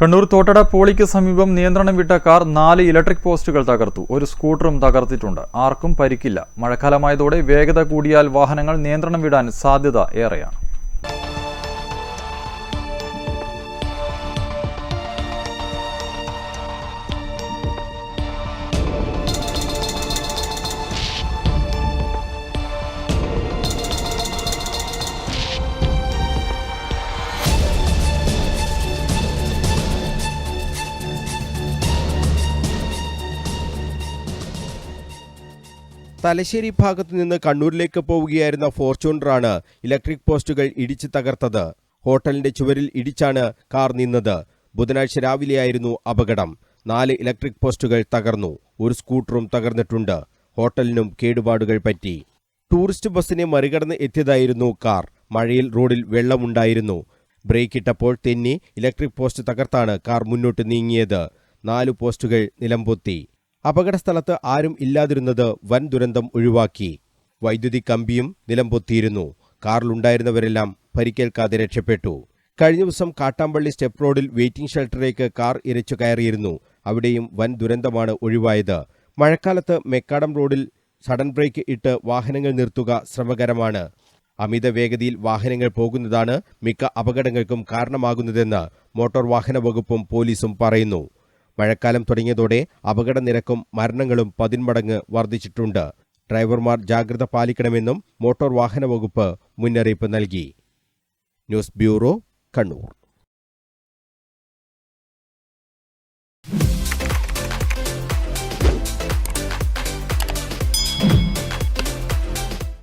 കണ്ണൂർ തോട്ടട പോളിക്ക് സമീപം നിയന്ത്രണം വിട്ട കാർ നാല് ഇലക്ട്രിക് പോസ്റ്റുകൾ തകർത്തു. ഒരു സ്കൂട്ടറും തകർത്തിട്ടുണ്ട്. ആർക്കും പരിക്കില്ല. മഴക്കാലമായതോടെ വേഗത കൂടിയാൽ വാഹനങ്ങൾ നിയന്ത്രണം വിടാൻ സാധ്യത ഏറെയാണ്. തലശ്ശേരി ഭാഗത്തു നിന്ന് കണ്ണൂരിലേക്ക് പോവുകയായിരുന്ന ഫോർച്യൂണറാണ് ഇലക്ട്രിക് പോസ്റ്റുകൾ ഇടിച്ചു തകർത്തത്. ഹോട്ടലിന്റെ ചുവരിൽ ഇടിച്ചാണ് കാർ നിന്നത്. ബുധനാഴ്ച രാവിലെയായിരുന്നു അപകടം. നാല് ഇലക്ട്രിക് പോസ്റ്റുകൾ തകർന്നു. ഒരു സ്കൂട്ടറും തകർന്നിട്ടുണ്ട്. ഹോട്ടലിനും കേടുപാടുകൾ പറ്റി. ടൂറിസ്റ്റ് ബസ്സിനെ മറികടന്ന് എത്തിയതായിരുന്നു കാർ. മഴയിൽ റോഡിൽ വെള്ളമുണ്ടായിരുന്നു. ബ്രേക്കിട്ടപ്പോൾ തെന്നി ഇലക്ട്രിക് പോസ്റ്റ് തകർത്താണ് കാർ മുന്നോട്ട് നീങ്ങിയത്. നാലു പോസ്റ്റുകൾ നിലംപൊത്തി. അപകടസ്ഥലത്ത് ആരും ഇല്ലാതിരുന്നത് വൻ ദുരന്തം ഒഴിവാക്കി. വൈദ്യുതി കമ്പിയും നിലംപൊത്തിയിരുന്നു കാറിലുണ്ടായിരുന്നവരെല്ലാം പരിക്കേൽക്കാതെ രക്ഷപ്പെട്ടു. കഴിഞ്ഞ ദിവസം കാട്ടാമ്പള്ളി സ്റ്റെപ്പ് റോഡിൽ വെയിറ്റിംഗ് ഷെൽട്ടറിലേക്ക് കാർ ഇരച്ചു കയറിയിരുന്നു. അവിടെയും വൻ ദുരന്തമാണ് ഒഴിവായത്. മഴക്കാലത്ത് മെക്കാടം റോഡിൽ സഡൻ ബ്രേക്ക് ഇട്ട് വാഹനങ്ങൾ നിർത്തുക ശ്രമകരമാണ്. അമിത വേഗതയിൽ വാഹനങ്ങൾ പോകുന്നതാണ് മിക്ക അപകടങ്ങൾക്കും കാരണമാകുന്നതെന്ന് മോട്ടോർ വാഹന വകുപ്പും പോലീസും പറയുന്നു. മഴക്കാലം തുടങ്ങിയതോടെ അപകട നിരക്കും മരണങ്ങളും പതിന്മടങ്ങ് വർദ്ധിച്ചിട്ടുണ്ട്. ഡ്രൈവർമാർ ജാഗ്രത പാലിക്കണമെന്നും മോട്ടോർ വാഹന വകുപ്പ് മുന്നറിയിപ്പ് നൽകി. News bureau Kannur.